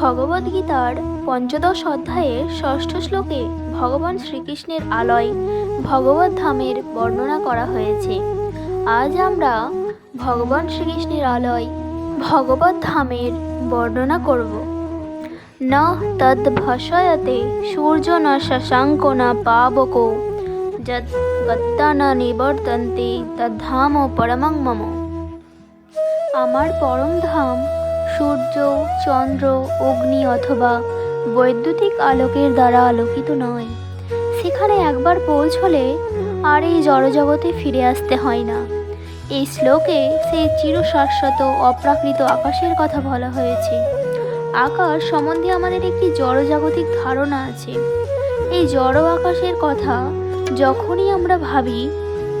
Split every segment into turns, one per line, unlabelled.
ভগবদ্গীতার পঞ্চদশ অধ্যায়ের ষষ্ঠ শ্লোকে ভগবান শ্রীকৃষ্ণের আলয় ভগবত ধামের বর্ণনা করা হয়েছে। আজ আমরা ভগবান শ্রীকৃষ্ণের আলয় ভগবত ধামের বর্ণনা করব। ন তদ ভাষয়তে সূর্য ন শশাঙ্ক না পাবক যদ না নিবর্তন্তে তদ্ধাম পরমং মম। আমার পরম ধাম সূর্য, চন্দ্র, অগ্নি অথবা বৈদ্যুতিক আলোকের দ্বারা আলোকিত নয়। সেখানে একবার পৌঁছলে আর এই জড়জগতে ফিরে আসতে হয় না। এই শ্লোকে সেই চিরশাশ্বত, অপ্রাকৃত আকাশের কথা বলা হয়েছে। আকাশ সম্বন্ধে আমাদের একটি জড়জাগতিক ধারণা আছে। এই জড় আকাশের কথা যখনই আমরা ভাবি,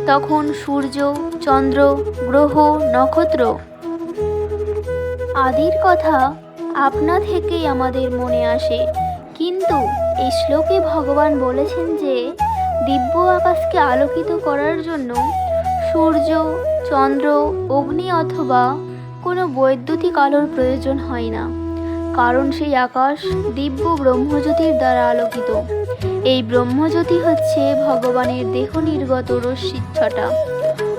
তখন সূর্য, চন্দ্র, গ্রহ, নক্ষত্র আদির কথা আপনা থেকেই আমাদের মনে আসে। কিন্তু এই শ্লোকে ভগবান বলেছেন যে, দিব্য আকাশকে আলোকিত করার জন্য সূর্য, চন্দ্র, অগ্নি অথবা কোনো বৈদ্যুতিক আলোর প্রয়োজন হয় না। কারণ সেই আকাশ দিব্য ব্রহ্মজ্যোতির দ্বারা আলোকিত। এই ব্রহ্মজ্যোতি হচ্ছে ভগবানের দেহ নির্গত রশ্মিচ্ছটা।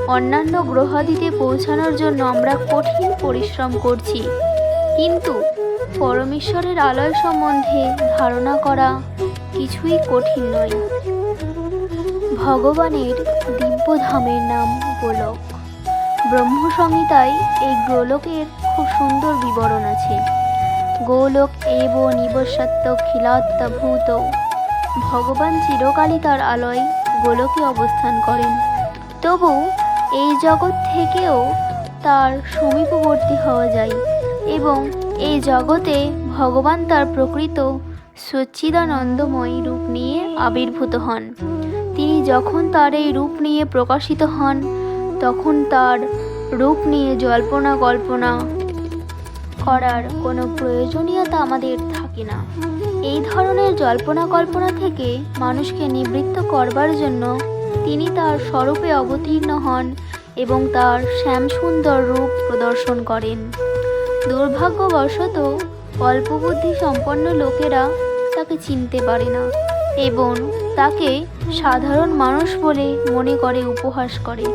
অন্যান্য গ্রহাদিতে পৌঁছানোর জন্য আমরা কঠিন পরিশ্রম করছি। কিন্তু পরমেশ্বরের আলয় সম্বন্ধে ধারণা করা কিছুই কঠিন নয়। ভগবানের দিব্য ধামের নাম গোলক। ব্রহ্মসংহিতায় এই গোলকের খুব সুন্দর বিবরণ আছে। গোলক এব নিবসত্ব খিলাত্মভূত ভগবান চিরকালই তার আলয় গোলকে অবস্থান করেন। তবু এই জগৎ থেকেও তার সমীপবর্তী হওয়া যায় এবং এই জগতে ভগবান তার প্রকৃত সচ্চিদানন্দময় রূপ নিয়ে আবির্ভূত হন। তিনি যখন তার এই রূপ নিয়ে প্রকাশিত হন, তখন তার রূপ নিয়ে জল্পনা কল্পনা করার কোনো প্রয়োজনীয়তা আমাদের থাকে না। এই ধরনের জল্পনা কল্পনা থেকে মানুষকে নিবৃত্ত করবার জন্য তিনি তার স্বরূপে অবতীর্ণ হন এবং তার শ্যামসুন্দর রূপ প্রদর্শন করেন। দুর্ভাগ্যবশত, অল্পবুদ্ধি সম্পন্ন লোকেরা তাকে চিনতে পারে না এবং তাকে সাধারণ মানুষ বলে মনে করে উপহাস করে।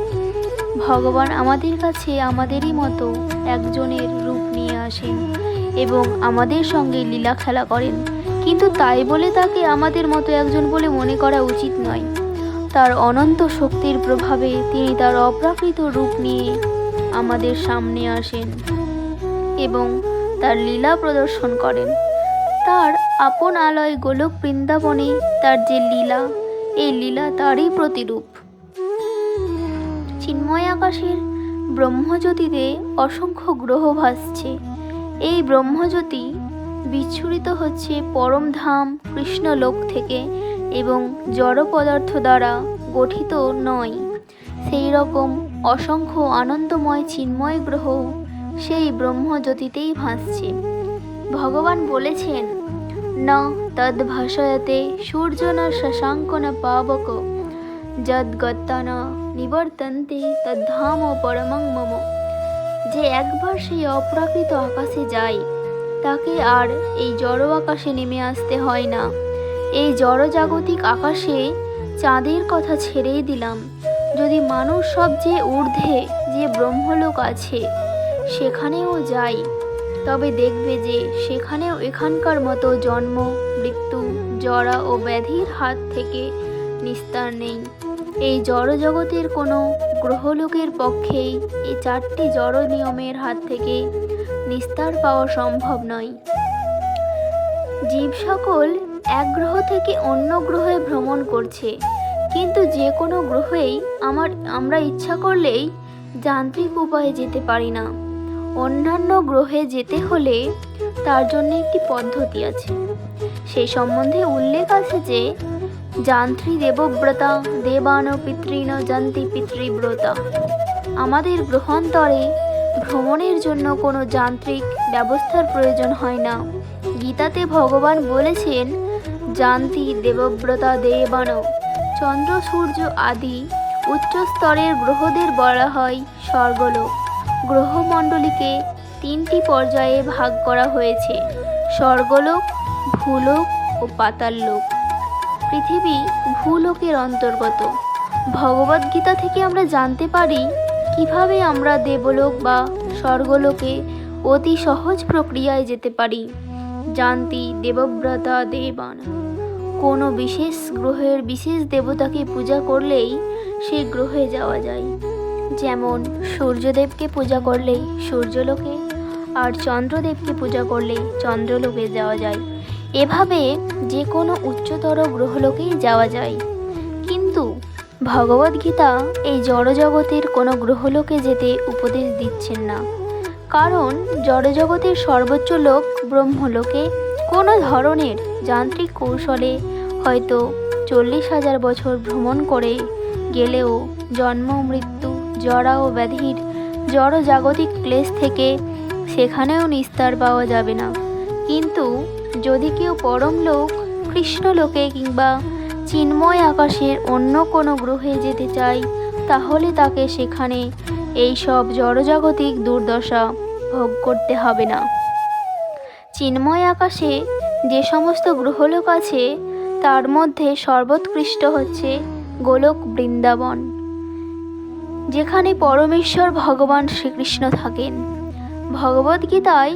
ভগবান আমাদের কাছে আমাদেরই মতো একজনের রূপ নিয়ে আসেন এবং আমাদের সঙ্গে লীলা খেলা করেন। কিন্তু তাই বলে তাকে আমাদের মতো একজন বলে মনে করা উচিত নয়। তার অনন্ত শক্তির প্রভাবে তিনি তার অপ্রাকৃত রূপ নিয়ে আমাদের সামনে আসেন এবং তার লীলা প্রদর্শন করেন। তার আপন আলয় গোলক বৃন্দাবনে তার যে লীলা, এই লীলা তারই প্রতিরূপ। চিন্ময় আকাশের ব্রহ্মজ্যোতিতে অসংখ্য গ্রহ ভাসছে। এই ব্রহ্মজ্যোতি বিচ্ছুরিত হচ্ছে পরম ধাম কৃষ্ণলোক থেকে এবং জড় পদার্থ দ্বারা গঠিত নয়। সেই রকম অসংখ্য আনন্দময় চিন্ময় গ্রহ সেই ব্রহ্মজ্যোতিতেই ভাসছে। ভগবান বলেছেন, ন তদ ভাষয়তে সূর্য না শশাঙ্ক না পাবক। যদ্গত্তা না নিবর্তন্তে তদ্ধাম পরমং মম। যে একবার সেই অপ্রাকৃত আকাশে যায়, তাকে আর এই জড় আকাশে নেমে আসতে হয় না। এই জড়জাগতিক আকাশে চাঁদের কথা ছেড়েই দিলাম। যদি মানুষ সবচেয়ে ঊর্ধ্বে যে ব্রহ্মলোক আছে, সেখানেও যাই, তবে দেখবে যে সেখানেও এখানকার মতো জন্ম, মৃত্যু, জরা ও ব্যাধির হাত থেকে নিস্তার নেই। এই জড়জগতের কোনো গ্রহলোকের পক্ষেই এই চারটি জড় নিয়মের হাত থেকে নিস্তার পাওয়া সম্ভব নয়। জীব সকল এক গ্রহ থেকে অন্য গ্রহে ভ্রমণ করছে। কিন্তু যে কোনো গ্রহেই আমার, আমরা ইচ্ছা করলেই যান্ত্রিক উপায়ে যেতে পারি না। অন্যান্য গ্রহে যেতে হলে তার জন্য একটি পদ্ধতি আছে। সেই সম্বন্ধে উল্লেখ আছে যে, যান্ত্রী দেবব্রতা দেবান পিতৃণ যান্তি পিতৃব্রতা। আমাদের গ্রহান্তরে ভ্রমণের জন্য কোনো যান্ত্রিক ব্যবস্থার প্রয়োজন হয় না। গীতাতে ভগবান বলেছেন যান্তি দেবব্রতা দেবান। চন্দ্র, সূর্য আদি উচ্চ স্তরের গ্রহদের বলা হয় স্বর্গলোক। গ্রহমণ্ডলীকে তিনটি পর্যায়ে ভাগ করা হয়েছে, স্বর্গলোক, ভূলোক ও পাতাল লোক পৃথিবী ভূলোকের অন্তর্গত। ভগবদ্গীতা থেকে আমরা জানতে পারি কীভাবে আমরা দেবলোক বা স্বর্গলোকে অতি সহজ প্রক্রিয়ায় যেতে পারি। জানতি দেবব্রতা দেবান। কোনো বিশেষ গ্রহের বিশেষ দেবতাকে পূজা করলেই সেই গ্রহে যাওয়া যায়। যেমন সূর্যদেবকে পূজা করলেই সূর্যলোকে আর চন্দ্রদেবকে পূজা করলে চন্দ্রলোকে যাওয়া যায়। এভাবে যে কোনো উচ্চতর গ্রহলোকেই যাওয়া যায়। কিন্তু ভগবদ্গীতা এই জড়জগতের কোনো গ্রহলোকে যেতে উপদেশ দিচ্ছেন না। কারণ জড়জগতের সর্বোচ্চ লোক ব্রহ্মলোকে কোনো ধরনের যান্ত্রিক কৌশলে হয়তো চল্লিশ হাজার বছর ভ্রমণ করে গেলেও জন্ম, মৃত্যু, জরা ও ব্যাধির জড় জাগতিক ক্লেশ থেকে সেখানেও নিস্তার পাওয়া যাবে না। কিন্তু যদি কেউ পরম লোক কৃষ্ণলোকে কিংবা চিন্ময় আকাশের অন্য কোনো গ্রহে যেতে চায়, তাহলে তাকে সেখানে এই সব জড়জাগতিক দুর্দশা ভোগ করতে হবে না। চিন্ময় আকাশে যে সমস্ত গ্রহলোক আছে, তার মধ্যে সর্বোৎকৃষ্ট হচ্ছে গোলক বৃন্দাবন, যেখানে পরমেশ্বর ভগবান শ্রীকৃষ্ণ থাকেন। ভগবদ্গীতায়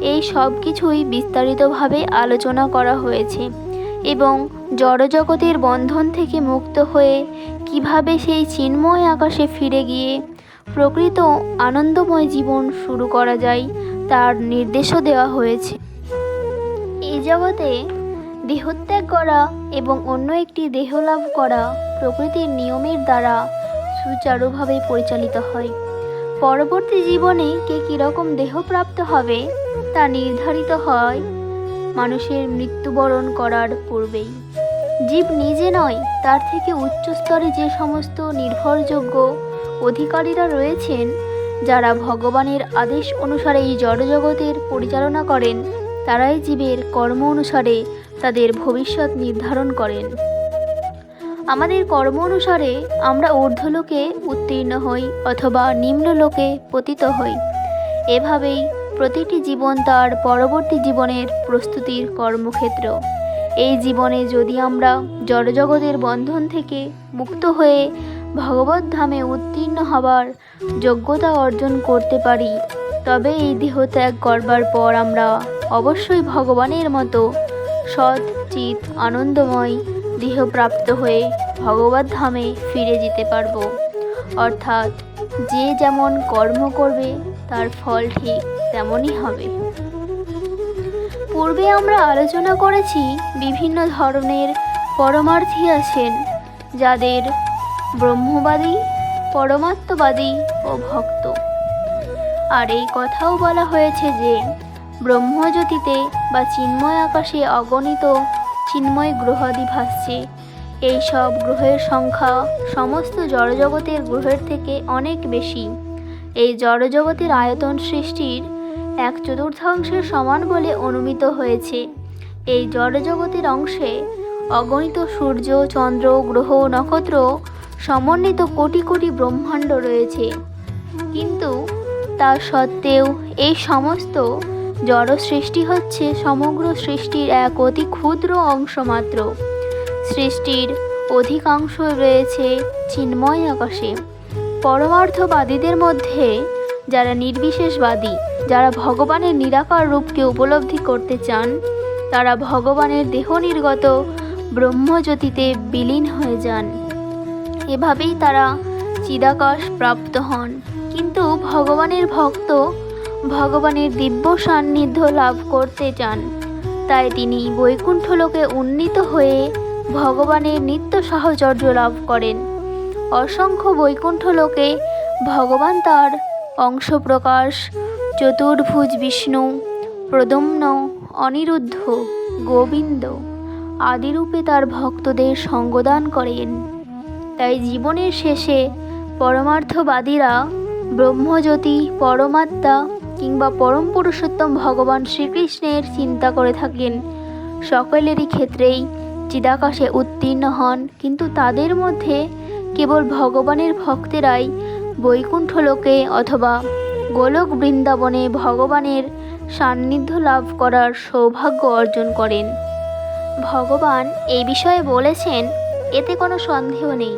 এই সব কিছুই বিস্তারিতভাবে আলোচনা করা হয়েছে এবং জড়জগতের বন্ধন থেকে মুক্ত হয়ে কীভাবে সেই চিন্ময় আকাশে ফিরে গিয়ে প্রকৃত আনন্দময় জীবন শুরু করা যায়, তার নির্দেশও দেওয়া হয়েছে। জগতে দেহত্যাগ করা এবং অন্য একটি দেহ লাভ করা প্রকৃতির নিয়মের দ্বারা সুচারুভাবে পরিচালিত হয়। পরবর্তী জীবনে কে কীরকম দেহ প্রাপ্ত হবে তা নির্ধারিত হয় মানুষের মৃত্যুবরণ করার পূর্বেই। জীব নিজে নয়, তার থেকে উচ্চ স্তরে যে সমস্ত নির্ভরযোগ্য অধিকারীরা রয়েছেন, যারা ভগবানের আদেশ অনুসারে এই জড়জগতের পরিচালনা করেন তারাই জীবের কর্ম অনুসারে তাদের ভবিষ্যৎ নির্ধারণ করেন। আমাদের কর্ম অনুসারে আমরা ঊর্ধ্বলোকে উত্তীর্ণ হই অথবা নিম্নলোকে পতিত হই। এভাবেই প্রতিটি জীবন তার পরবর্তী জীবনের প্রস্তুতির কর্মক্ষেত্র। এই জীবনে যদি আমরা জড়জগতের বন্ধন থেকে মুক্ত হয়ে ভগবত ধামে উত্তীর্ণ হবার যোগ্যতা অর্জন করতে পারি তবে এই দেহ ত্যাগ করবার পর আমরা অবশ্যই ভগবানের মতো সৎ, চিত, আনন্দময় দেহপ্রাপ্ত হয়ে ভগবত ধামে ফিরে যেতে পারব। অর্থাৎ যে যেমন কর্ম করবে, তার ফল ঠিক তেমনই হবে। পূর্বে আমরা আলোচনা করেছি বিভিন্ন ধরনের পরমার্থী আছেন, যাদের ব্রহ্মবাদী, পরমাত্মবাদী ও ভক্ত। আর এই কথাও বলা হয়েছে যে, ব্রহ্মজ্যোতিতে বা চিন্ময় আকাশে অগণিত চিন্ময় গ্রহাদি ভাসছে। এই সব গ্রহের সংখ্যা সমস্ত জড়জগতের গ্রহের থেকে অনেক বেশি। এই জড়জগতের আয়তন সৃষ্টির এক চতুর্থাংশের সমান বলে অনুমিত হয়েছে। এই জড়জগতের অংশে অগণিত সূর্য, চন্দ্র, গ্রহ, নক্ষত্র, সমন্বিত কোটি কোটি ব্রহ্মাণ্ড রয়েছে। কিন্তু তা সত্ত্বেও এই সমস্ত জড় সৃষ্টি হচ্ছে সমগ্র সৃষ্টির এক অতি ক্ষুদ্র অংশ মাত্র। সৃষ্টির অধিকাংশ রয়েছে চিন্ময় আকাশে। পরমার্থবাদীদের মধ্যে যারা নির্বিশেষবাদী, যারা ভগবানের নিরাকার রূপকে উপলব্ধি করতে চান, তারা ভগবানের দেহ নির্গত ব্রহ্মজ্যোতিতে বিলীন হয়ে যান। এভাবেই তারা চিদাকাশ প্রাপ্ত হন। ভগবানের ভক্ত ভগবানের দিব্য সান্নিধ্য লাভ করতে চান। তাই তিনি বৈকুণ্ঠলোকে উন্নীত হয়ে ভগবানের নিত্য সাহচর্য লাভ করেন। অসংখ্য বৈকুণ্ঠ লোকে ভগবান তার অংশপ্রকাশ, চতুর্ভুজ বিষ্ণু, প্রদম্ন, অনিরুদ্ধ, গোবিন্দ আদিরূপে তার ভক্তদের সঙ্গদান করেন। তাই জীবনের শেষে পরমার্থবাদীরা ব্রহ্মজ্যোতি পরমাত্মা কিংবা পরম পুরুষোত্তম ভগবান শ্রীকৃষ্ণের চিন্তা করে থাকেন। সকলেরই ক্ষেত্রেই চিদাকাশে উত্তীর্ণ হন, কিন্তু তাদের মধ্যে কেবল ভগবানের ভক্তেরাই বৈকুণ্ঠ লোকে অথবা গোলক বৃন্দাবনে ভগবানের সান্নিধ্য লাভ করার সৌভাগ্য অর্জন করেন। ভগবান এই বিষয়ে বলেছেন, এতে কোনো সন্দেহ নেই,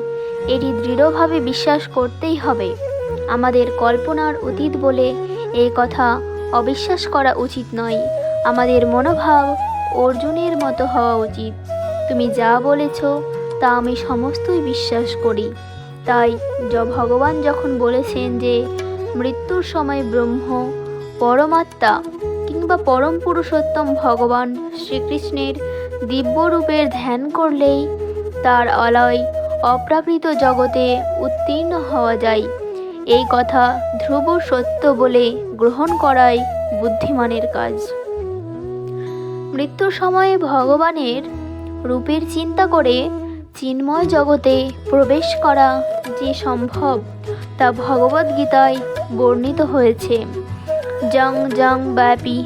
এটি দৃঢ়ভাবে বিশ্বাস করতেই হবে। আমাদের কল্পনার অতীত বলে এই কথা অবিশ্বাস করা উচিত নয়। আমাদের মনোভাব অর্জুনের মতো হওয়া উচিত। তুমি যা বলেছ, তা আমি সমস্তই বিশ্বাস করি। তাই ভগবান যখন বলেছেন যে মৃত্যুর সময় ব্রহ্ম, পরমাত্মা কিংবা পরম পুরুষোত্তম ভগবান শ্রীকৃষ্ণের দিব্যরূপের ধ্যান করলেই তার অলয় অপ্রাকৃত জগতে উত্তীর্ণ হওয়া যায়। এই কথা ধ্রুব সত্য বলে গ্রহণ করাই বুদ্ধিমানের কাজ। মৃত্যুর সময়ে ভগবানের রূপের চিন্তা করে চিন্ময় জগতে প্রবেশ করা যে সম্ভব তা ভগবদ্গীতায় বর্ণিত হয়েছে। জং জং ব্যাপী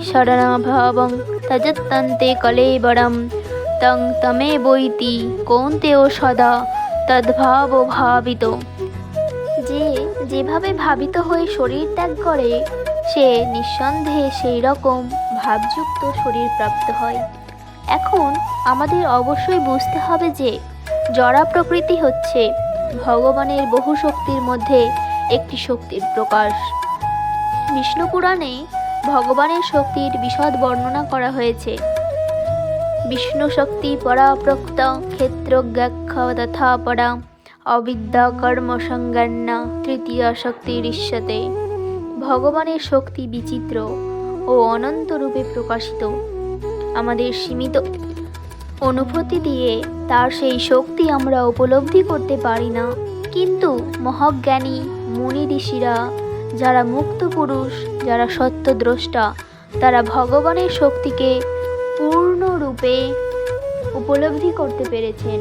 তজত্তন্তে কলেবরম তং তমে বইতি কৌন্তেও সদা তদ্ভাব ভাবিত যে যেভাবে ভাবিত হয়ে শরীর ত্যাগ করে, সে নিঃসন্দেহে সেই রকম ভাবযুক্ত শরীর প্রাপ্ত হয়। এখন আমাদের অবশ্যই বুঝতে হবে যে জড়া প্রকৃতি হচ্ছে ভগবানের বহু শক্তির মধ্যে একটি শক্তির প্রকাশ। বিষ্ণু পুরাণে ভগবানের শক্তির বিশদ বর্ণনা করা হয়েছে। বিষ্ণু শক্তি পরাপ্রক্ত ক্ষেত্রজ্ঞাখ্য তথা পরা অবিদ্যা কর্ম সংজ্ঞান্না তৃতীয় শক্তির ইস্যতে ভগবানের শক্তি বিচিত্র ও অনন্ত রূপে প্রকাশিত। আমাদের সীমিত অনুভূতি দিয়ে তার সেই শক্তি আমরা উপলব্ধি করতে পারি না। কিন্তু মহাজ্ঞানী, মুনি ঋষিরা, যারা মুক্ত পুরুষ, যারা সত্যদ্রষ্টা তারা ভগবানের শক্তিকে পূর্ণরূপে উপলব্ধি করতে পেরেছেন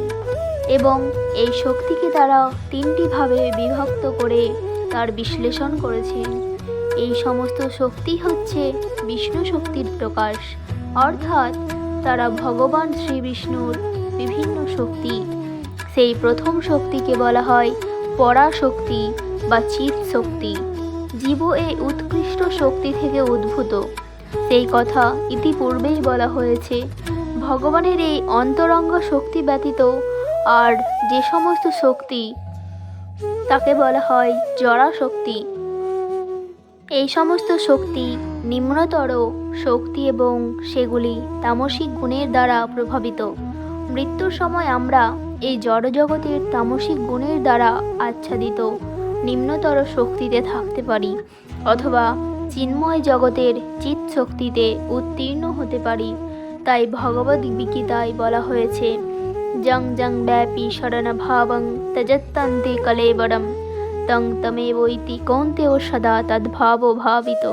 এবং এই শক্তিকে তারা তিনটি ভাবে বিভক্ত করে তার বিশ্লেষণ করেছেন। এই সমস্ত শক্তি হচ্ছে বিষ্ণু শক্তির প্রকাশ। অর্থাৎ তারা ভগবান শ্রী বিষ্ণুর বিভিন্ন শক্তি। সেই প্রথম শক্তিকে বলা হয় পরাশক্তি বা চিৎ শক্তি। জীব এই উৎকৃষ্ট শক্তি থেকে উদ্ভূত। সেই কথা ইতিপূর্বেই বলা হয়েছে। ভগবানের এই অন্তরঙ্গ শক্তি ব্যতীত আর যে সমস্ত শক্তি তাকে বলা হয় জড়া শক্তি এই সমস্ত শক্তি নিম্নতর শক্তি এবং সেগুলি তামসিক গুণের দ্বারা প্রভাবিত। মৃত্যুর সময় আমরা এই জড়জগতের তামসিক গুণের দ্বারা আচ্ছাদিত নিম্নতর শক্তিতে থাকতে পারি অথবা চিন্ময় জগতের চিৎ শক্তিতে উত্তীর্ণ হতে পারি, তাই ভগবদ গীতায় বলা হয়েছে। জং জং ব্যাপী শরণ ভাবং তজত্তন্তে কলেবরম তং তমেবৈতি কৌন্তেও সদা তদ্ভাব ভাবিত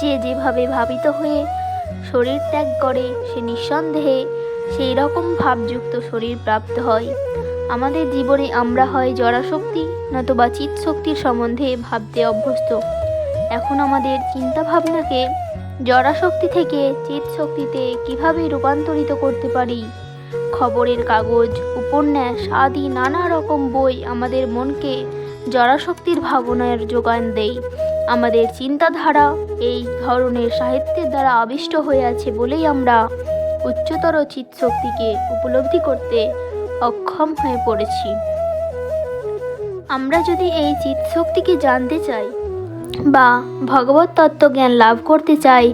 যে যেভাবে ভাবিত হয়ে শরীর ত্যাগ করে, সে নিঃসন্দেহে সেই রকম ভাবযুক্ত শরীর প্রাপ্ত হয়। আমাদের জীবনে আমরা হয় জড়াশক্তি নতুবা চিৎ শক্তির সম্বন্ধে ভাবতে অভ্যস্ত। এখন আমাদের চিন্তা ভাবনাকে জড়াশক্তি থেকে চিৎ শক্তিতে কীভাবে রূপান্তরিত করতে পারি? খবরের কাগজ, উপন্যাস আদি নানা রকম বই আমাদের মনকে জড়াশক্তির ভাবনার যোগান দেয়। আমাদের চিন্তাধারা এই ধরনের সাহিত্যের দ্বারা আবিষ্ট হয়ে আছে বলেই আমরা উচ্চতর চিৎশক্তিকে উপলব্ধি করতে অক্ষম হয়ে পড়েছি। আমরা যদি এই চিৎশক্তিকে জানতে চাই বা ভগবত তত্ত্বজ্ঞান লাভ করতে চাই,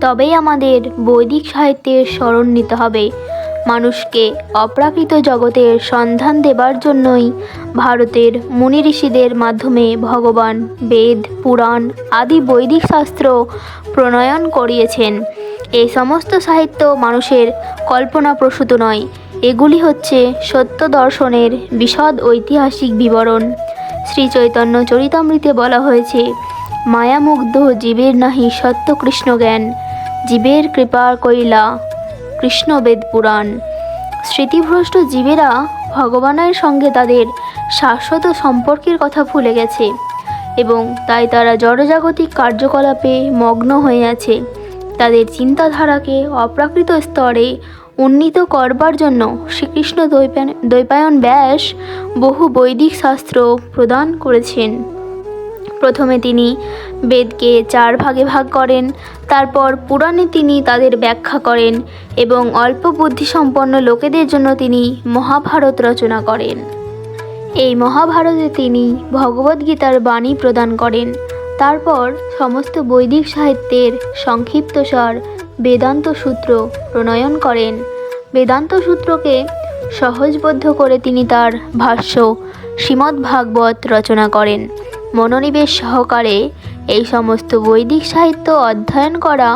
তবেই আমাদের বৈদিক সাহিত্যের স্মরণ নিতে হবে। মানুষকে অপ্রাকৃত জগতের সন্ধান দেবার জন্যই ভারতের মুনি ঋষিদের মাধ্যমে ভগবান বেদ, পুরাণ আদি বৈদিক শাস্ত্র প্রণয়ন করিয়েছেন। এই সমস্ত সাহিত্য মানুষের কল্পনাপ্রসূত নয়। এগুলি হচ্ছে সত্য দর্শনের বিশদ ঐতিহাসিক বিবরণ। শ্রী চৈতন্য চরিতামৃতে বলা হয়েছে, মায়ামুগ্ধ জীবের নাহি সত্য কৃষ্ণ জ্ঞান। জীবের কৃপা কইলা কৃষ্ণবেদ পুরাণ। স্মৃতিভ্রষ্ট জীবেরা ভগবানের সঙ্গে তাদের শাশ্বত সম্পর্কের কথা ভুলে গেছে এবং তাই তারা জড়জাগতিক কার্যকলাপে মগ্ন হয়ে আছে। তাদের চিন্তাধারাকে অপ্রাকৃত স্তরে উন্নীত করবার জন্য শ্রীকৃষ্ণ দ্বৈপায়ন ব্যাস বহু বৈদিক শাস্ত্র প্রদান করেছেন। প্রথমে তিনি বেদকে চার ভাগে ভাগ করেন, তারপর পুরাণে তিনি তাদের ব্যাখ্যা করেন এবং অল্প বুদ্ধিসম্পন্ন লোকেদের জন্য তিনি মহাভারত রচনা করেন। এই মহাভারতে তিনি ভগবদ্গীতার বাণী প্রদান করেন। তারপর সমস্ত বৈদিক সাহিত্যের সংক্ষিপ্তসার বেদান্ত সূত্র প্রণয়ন করেন। বেদান্ত সূত্রকে সহজবদ্ধ করে তিনি তার ভাষ্য শ্রীমদ্ ভাগবত রচনা করেন। মনোনিবেশ সহকারে এই সমস্ত বৈদিক সাহিত্য অধ্যয়ন করা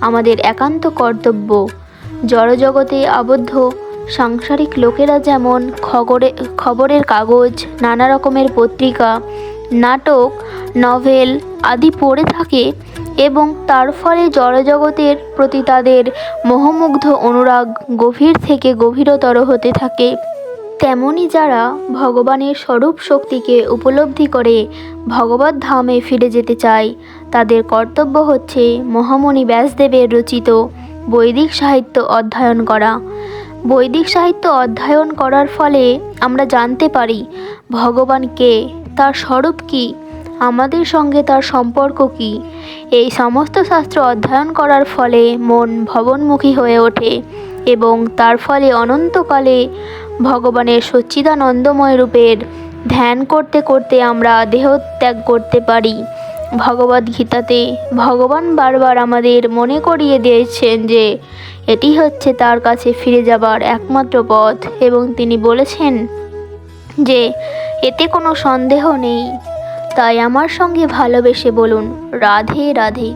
আমাদের একান্ত কর্তব্য। জড়জগতে আবদ্ধ সাংসারিক লোকেরা যেমন খবরে খবরের কাগজ নানা রকমের পত্রিকা, নাটক, নভেল আদি পড়ে থাকে এবং তার ফলে জড়জগতের প্রতি তাদের মোহমুগ্ধ অনুরাগ গভীর থেকে গভীরতর হতে থাকে। তেমনি যারা ভগবানের স্বরূপ শক্তিকে উপলব্ধি করে ভগবত ধামে ফিরে যেতে চায়, তাদের কর্তব্য হচ্ছে মহামণি ব্যাসদেবের রচিত বৈদিক সাহিত্য অধ্যয়ন করা। বৈদিক সাহিত্য অধ্যয়ন করার ফলে আমরা জানতে পারি ভগবান কে, তার স্বরূপ কী, আমাদের সঙ্গে তার সম্পর্ক কী। এই সমস্ত শাস্ত্র অধ্যয়ন করার ফলে মন ভবনমুখী হয়ে ওঠে এবং তার ফলে অনন্তকালে ভগবানের সচ্চিদানন্দময় রূপের ধ্যান করতে করতে আমরা দেহত্যাগ করতে পারি। ভগবদ্গীতাতে ভগবান বারবার আমাদের মনে করিয়ে দিয়েছেন যে, এটি হচ্ছে তার কাছে ফিরে যাবার একমাত্র পথ এবং তিনি বলেছেন যে, এতে কোনো সন্দেহ নেই। তাই আমার সঙ্গে ভালোবেসে বলুন, রাধে রাধে।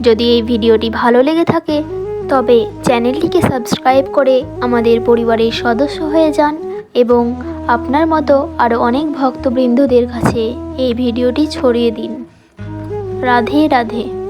যদি এই ভিডিওটি ভালো লেগে থাকে তবে চ্যানেলটিকে সাবস্ক্রাইব করে আমাদের পরিবারের সদস্য হয়ে যান এবং আপনার মতো আরও অনেক ভক্তবৃন্দদের কাছে এই ভিডিওটি ছড়িয়ে দিন। রাধে রাধে।